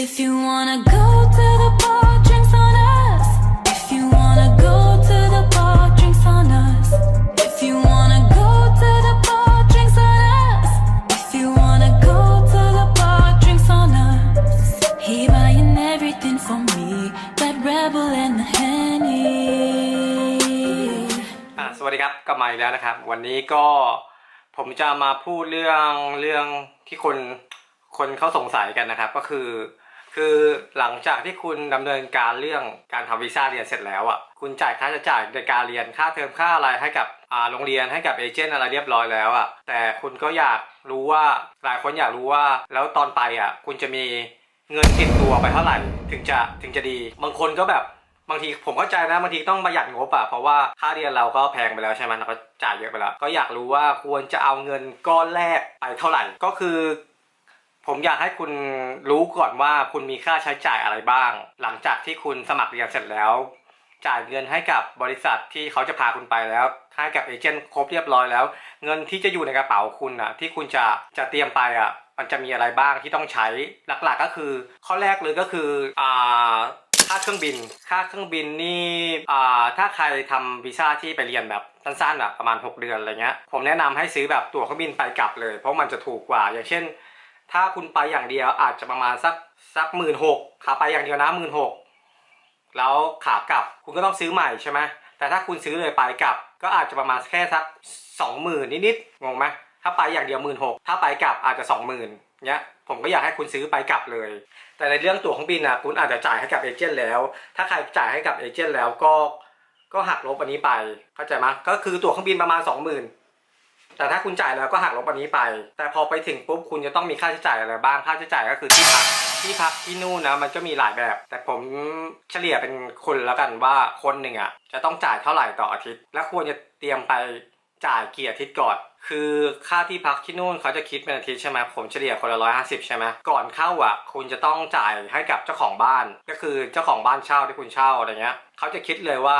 If you wanna go to the bar, drinks on us. If you wanna go to the bar, drinks on us. If you wanna go to the bar, drinks on us. If you wanna go to the bar, drinks on us. He buying everything for me, that rebel and the henny. อะสวัสดีครับกลับมาอีกแล้วนะครับ วันนี้ก็ผมจะมาพูดเรื่องเรื่องที่คนคนเขาสงสัยกันนะครับ ก็คือ คือหลังจากที่คุณดำเนินการเรื่องการทำวีซ่าเรียนเสร็จแล้วอะคุณจ่ายค่าใช้จ่ายในการเรียนค่าเทอมค่าอะไรให้กับอ่าโรงเรียนให้กับเอเจนต์อะไรเรียบร้อยแล้วอะแต่คุณก็อยากรู้ว่าหลายคนอยากรู้ว่าแล้วตอนไปอะคุณจะมีเงินติดตัวไปเท่าไหร่ถึงจะถึงจะดี บางคนก็แบบบางทีผมเข้าใจนะบางทีต้องประหยัดงบอะเพราะว่าค่าเรียนเราก็แพงไปแล้วใช่ไหมเราก็จ่ายเยอะไปแล้ว ก็อยากรู้ว่าควรจะเอาเงินก้อนแรกไปเท่าไหร่ ก็คือ ผมอยากให้คุณรู้ก่อนว่าคุณมีค่าใช้จ่ายอะไรบ้าง หลังจากที่คุณสมัครเรียนเสร็จแล้ว จ่ายเงินให้กับบริษัทที่เขาจะพาคุณไปแล้วให้กับเอเจนต์ครบเรียบร้อยแล้ว เงินที่จะอยู่ในกระเป๋าคุณอะที่คุณจะจะเตรียมไปอะมันจะมีอะไรบ้างที่ต้องใช้หลักๆก็คือ ข้อแรกเลยก็คืออ่าค่าเครื่องบิน ค่าเครื่องบินนี่อ่าถ้าใครทำวีซ่าที่ไปเรียนแบบสั้นๆอะประมาณ 6 เดือนอะไรเงี้ยผมแนะนำให้ซื้อแบบตั๋วเครื่องบินไปกลับเลย เพราะมันจะถูกกว่าอย่างเช่น ถ้าคุณไปอย่างเดียวอาจจะประมาณสักสักหมื่นหกขาไปอย่างเดียวนะหมื่นหกแล้วขากลับคุณก็ต้องซื้อใหม่ใช่ไหมแต่ถ้าคุณซื้อเลยไปกลับ ก็อาจจะประมาณแค่สักสองหมื่นนิดๆงงไหมถ้าไปอย่างเดียวหมื่นหกถ้าไปกลับอาจจะสองหมื่นเนี้ยผมก็อยากให้คุณซื้อไปกลับเลย แต่ในเรื่องตั๋วเครื่องบินนะคุณอาจจะจ่ายให้กับเอเจนต์แล้ว ถ้าใครจ่ายให้กับเอเจนต์แล้วก็ก็หักลบอันนี้ไปเข้าใจไหมก็คือตั๋วเครื่องบินประมาณสองหมื่น แต่ถ้าคุณจ่ายแล้วก็หักลบอันนี้ไป แต่พอไปถึงปุ๊บคุณจะต้องมีค่าใช้จ่ายอะไรบ้างค่าใช้จ่ายก็คือที่พักที่พักที่นู่นนะมันก็มีหลายแบบ แต่ผมเฉลี่ยเป็นคนแล้วกันว่าคนหนึ่งอะจะต้องจ่ายเท่าไหร่ต่ออาทิตย์ และควรจะเตรียมไปจ่ายกี่อาทิตย์ก่อน คือค่าที่พักที่นู่นเขาจะคิดเป็นอาทิตย์ใช่ไหมผมเฉลี่ยคนละร้อยห้าสิบใช่ไหมก่อนเข้าอะ คุณจะต้องจ่ายให้กับเจ้าของบ้าน ก็คือเจ้าของบ้านเช่าที่คุณเช่าอะไรเงี้ยเขาจะคิดเลยว่า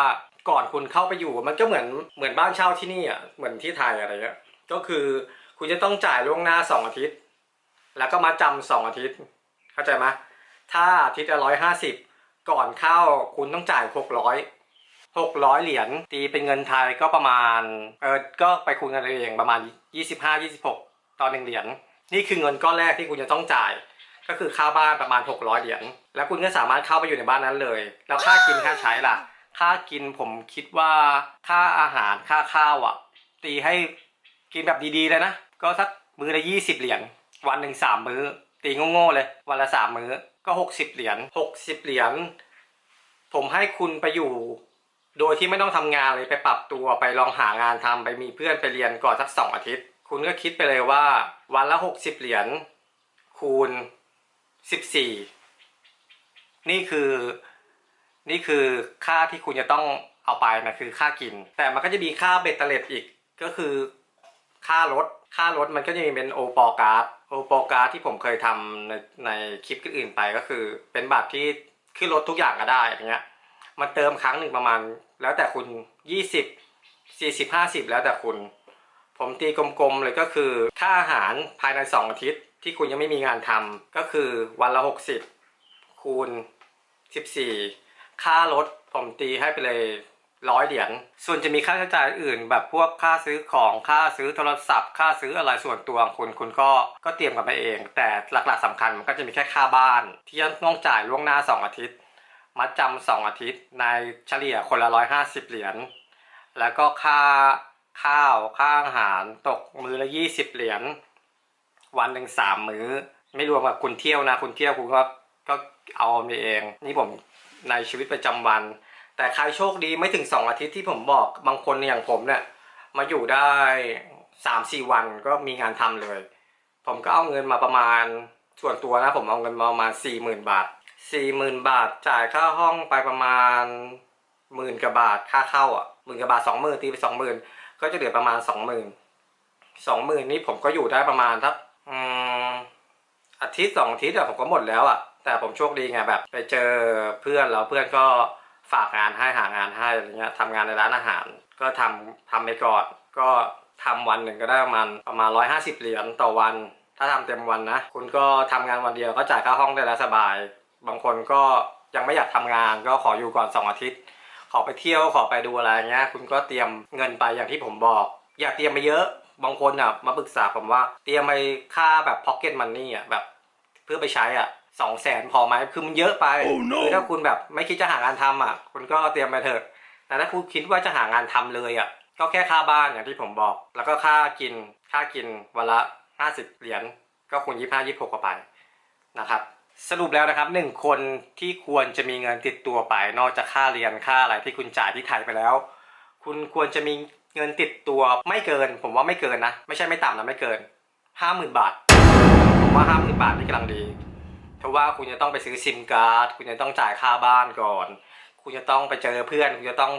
ก่อนคุณเข้าไปอยู่มันก็เหมือนเหมือนบ้านเช่าที่นี่อะเหมือนที่ไทยอะไรเงี้ย ก็คือคุณจะต้องจ่ายล่วงหน้าสองอาทิตย์ แล้วก็มาจำสองอาทิตย์ เข้าใจไหมถ้าอาทิตย์ละร้อยห้าสิบก่อนเข้าคุณต้องจ่ายหกร้อยหกร้อยเหรียญตีเป็นเงินไทยก็ประมาณเออก็ไปคูณกันเองประมาณยี่สิบห้ายี่สิบหกต่อหนึ่งเหรียญนี่คือเงินก้อนแรกที่คุณจะต้องจ่าย ก็คือค่าบ้านประมาณหกร้อยเหรียญแล้วคุณก็สามารถเข้าไปอยู่ในบ้านนั้นเลย แล้วค่ากินค่าใช้ล่ะ ค่ากินผมคิดว่าค่าอาหารค่าข้าวอะตีให้ กินแบบดีๆเลยนะ ก็สักมื้อละยี่สิบเหรียญวันหนึ่งสามมื้อ ตีโง่ๆเลย วันละสามมื้อก็หกสิบเหรียญหกสิบเหรียญผมให้คุณไปอยู่ โดยที่ไม่ต้องทำงานเลยไปปรับตัวไปลองหางานทำไปมีเพื่อนไปเรียนก่อนสักสองอาทิตย์ คุณก็คิดไปเลยว่า วันละหกสิบเหรียญคูณสิบสี่นี่คือ นี่คือค่าที่คุณจะต้องเอาไปนะคือค่ากิน แต่มันก็จะมีค่าเบ็ดเตล็ดอีกก็คือ ค่ารถค่ารถมันก็จะมีเป็นโอปอการ์ดโอปอการ์ดที่ผมเคยทำในในคลิปอื่นไปก็คือ เป็นบัตรที่ขึ้นรถทุกอย่างก็ได้อย่างเงี้ยมันเติมครั้งหนึ่งประมาณ แล้วแต่คุณยี่สิบสี่สิบห้าสิบแล้วแต่คุณ ผมตีกลมๆเลยก็คือ ค่าอาหารภายในสองอาทิตย์ ที่คุณยังไม่มีงานทำก็คือวันละหกสิบคูณสิบสี่ค่ารถผมตีให้ไปเลย ร้อยเหรียญ ส่วนจะมีค่าใช้จ่ายอื่น แบบพวกค่าซื้อของ ค่าซื้อโทรศัพท์ ค่าซื้ออะไรส่วนตัวของคุณคุณก็ก็เตรียมกันไปเอง แต่หลักๆสำคัญมันก็จะมีแค่ค่าบ้าน ที่ต้องจ่ายล่วงหน้าสองอาทิตย์ มัดจำสองอาทิตย์ ในเฉลี่ยคนละร้อยห้าสิบเหรียญ แล้วก็ค่าข้าวค่าอาหารตกมือละยี่สิบเหรียญ วันหนึ่งสามมื้อ ไม่รวมกับคุณเที่ยวนะ คุณเที่ยวคุณก็ก็เอาเอง นี่ผมในชีวิตประจำวัน แต่ใครโชคดีไม่ถึงสองอาทิตย์ที่ผมบอกบางคนอย่างผมเนี่ย มาอยู่ได้สามสี่วันก็มีงานทำเลย ผมก็เอาเงินมาประมาณส่วนตัวนะ ผมเอาเงินมาประมาณสี่หมื่นบาทสี่หมื่นบาทจ่ายค่าห้องไปประมาณหมื่นกว่าบาทค่าเข้าอะหมื่นกว่าบาทสองหมื่นตีไปสองหมื่นก็จะเหลือประมาณสองหมื่นสองหมื่นนี่ผมก็อยู่ได้ประมาณทักอาทิตย์สองอาทิตย์อะผมก็หมดแล้วอะแต่ผมโชคดีไงแบบ ไปเจอเพื่อนแล้วเพื่อนก็ ฝากงานให้หางานให้อะไรเงี้ยทำงานในร้านอาหาร ก็ทำทำไปก่อนก็ทำวันหนึ่งก็ได้ประมาณประมาณร้อยห้าสิบเหรียญต่อวัน ถ้าทำเต็มวันนะ คุณก็ทำงานวันเดียวก็จ่ายค่าห้องได้แล้วสบาย บางคนก็ยังไม่อยากทำงานก็ขออยู่ก่อนสองอาทิตย์ ขอไปเที่ยวขอไปดูอะไรเงี้ยคุณก็เตรียมเงินไปอย่างที่ผมบอก อย่าเตรียมไปเยอะบางคนอะมาปรึกษาผมว่าเตรียมไปค่าแบบ pocket money อะแบบ เพื่อไปใช้อะ สองแสนพอไหมคือมันเยอะไป Oh no คือถ้าคุณแบบไม่คิดจะหางานทำอะ คุณก็เตรียมไปเถอะ แต่ถ้าคุณคิดว่าจะหางานทำเลยอะ ก็แค่ค่าบ้านอย่างที่ผมบอก แล้วก็ค่ากิน ค่ากินวันละห้าสิบเหรียญ ก็คูณยี่ห้ายี่หกไปนะครับ สรุปแล้วนะครับหนึ่งคนที่ควรจะมีเงินติดตัวไป นอกจากค่าเรียนค่าอะไรที่คุณจ่ายที่ไทยไปแล้ว คุณควรจะมีเงินติดตัวไม่เกิน ผมว่าไม่เกินนะ ไม่ใช่ไม่ต่ำนะไม่เกินห้าหมื่นบาท ผมว่าห้าหมื่นบาทนี่กำลังดี เพราะว่าคุณจะต้องไปซื้อซิมการ์ด คุณจะต้องจ่ายค่าบ้านก่อน คุณจะต้องไปเจอเพื่อน คุณจะต้อง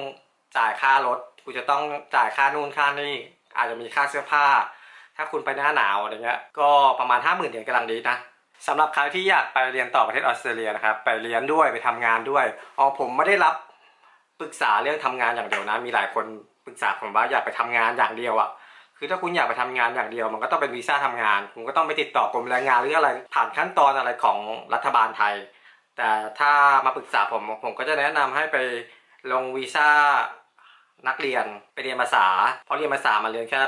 จ่ายค่ารถ คุณจะต้องจ่ายค่านู่นค่านี่ อาจจะมีค่าเสื้อผ้า ถ้าคุณไปหน้าหนาวอะไรเงี้ย ก็ประมาณห้าหมื่นเหรียญกำลังดีนะสำหรับใครที่อยากไปเรียนต่อประเทศออสเตรเลียนะครับ ไปเรียนด้วยไปทำงานด้วย อ๋อผมไม่ได้รับปรึกษาเรื่องทำงานอย่างเดียวนะ มีหลายคนปรึกษาผมว่าอยากไปทำงานอย่างเดียวอะ คือถ้าคุณอยากไปทำงานอย่างเดียว มันก็ต้องเป็นวีซ่าทำงาน คุณก็ต้องไปติดต่อกรมแรงงานหรืออะไรผ่านขั้นตอนอะไรของรัฐบาลไทย แต่ถ้ามาปรึกษาผมผมก็จะแนะนำให้ไปลงวีซ่านักเรียนไปเรียนภาษา เพราะเรียนภาษามาเรียนแค่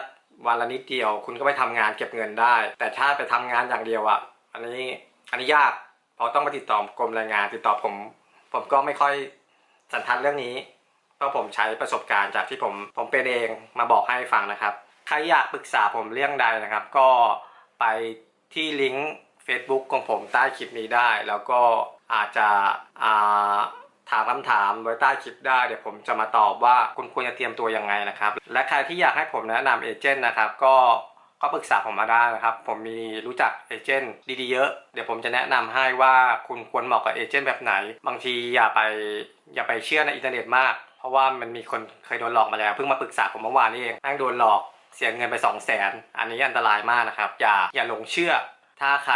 วันละนิดเดียว คุณก็ไปทำงานเก็บเงินได้ แต่ถ้าไปทำงานอย่างเดียวอะอันนี้อันนี้ยากเพราะต้องไปติดต่อกรมแรงงาน ติดต่อผม ผมก็ไม่ค่อยสันทัดเรื่องนี้เพราะผมใช้ประสบการณ์จากที่ผมผมเป็นเองมาบอกให้ฟังนะครับ รอยากปรึกษาผมเรื่องใดนะครับ ก็ไปที่ลิงก์ Facebook ของผมใต้คลิปนี้ได้ แล้วก็อาจจะถามคำถามไว้ใต้คลิปได้เดี๋ยวผมจะมาตอบว่าคุณควรจะเตรียมตัวยังไงนะครับ และใครที่อยากให้ผมแนะนำเอเจนต์นะครับก็ก็ปรึกษาผมมาได้นะครับ ผมมีรู้จักเอเจนต์ดีๆเยอะ เดี๋ยวผมจะแนะนำให้ว่าคุณควรเหมาะกับเอเจนต์แบบไหน บางทีอย่าไปอย่าไปเชื่อในอินเทอร์เน็ตมาก เพราะว่ามันมีคนเคยโดนหลอกมาแล้ว เพิ่งมาปรึกษาผมเมื่อวานนี้เองนั่งโดนหลอก เสียเงินไป2 0 0แสนอันนี้อันตรายมากนะครับ อย่าอย่าหลงเชื่อ ถ้าใคร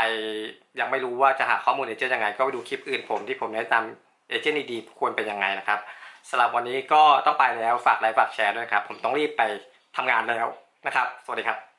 ยังไม่รู้ว่าจะหาข้อมูลเอเจนต์ยังไง ก็ไปดูคลิปอื่นผมที่ผมแนะนำเอเจนต์ดีๆควรเป็นยังไงนะครับสำหรับวันนี้ก็ต้องไปแล้วฝากไลค์ฝากแชร์ด้วยครับ ผมต้องรีบไปทำงานแล้วนะครับ สวัสดีครับ